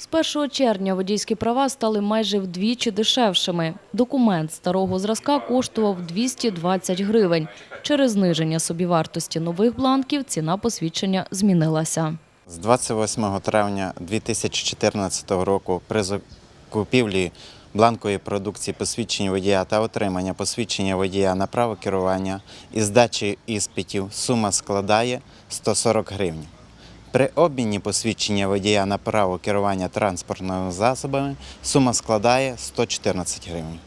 З 1 червня водійські права стали майже вдвічі дешевшими. Документ старого зразка коштував 220 гривень. Через зниження собівартості нових бланків ціна посвідчення змінилася. З 28 травня 2014 року при закупівлі бланкової продукції посвідчення водія та отримання посвідчення водія на право керування і здачі іспитів сума складає 140 гривень. При обміні посвідчення водія на право керування транспортними засобами сума складає 114 гривень.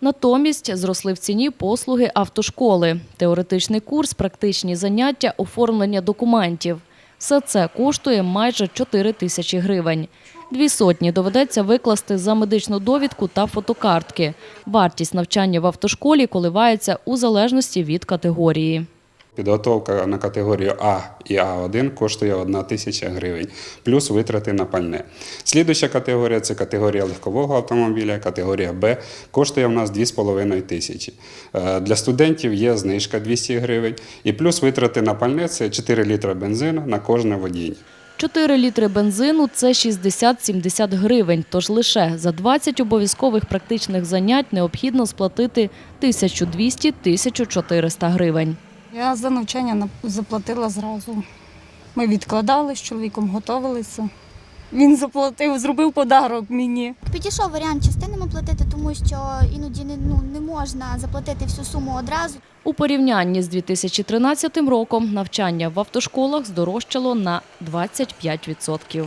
Натомість зросли в ціні послуги автошколи, теоретичний курс, практичні заняття, оформлення документів. Все це коштує майже 4 тисячі гривень. Дві сотні доведеться викласти за медичну довідку та фотокартки. Вартість навчання в автошколі коливається у залежності від категорії. Підготовка на категорію А і А1 коштує 1 тисяча гривень, плюс витрати на пальне. Слідуюча категорія це категорія легкового автомобіля, категорія Б коштує в нас 2,5 тисячі. Е, Для студентів є знижка 200 гривень, і плюс витрати на пальне це 4 літра бензину на кожне водіння. 4 літри бензину – це 60-70 гривень, тож лише за 20 обов'язкових практичних занять необхідно сплатити 1200-1400 гривень. Я за навчання нап- заплатила зразу. Ми відкладали з чоловіком, готувалися. Він заплатив, зробив подарок мені. Підійшов варіант частинами платити, тому що іноді не, ну, не можна заплатити всю суму одразу. У порівнянні з 2013 роком навчання в автошколах здорожчало на 25%.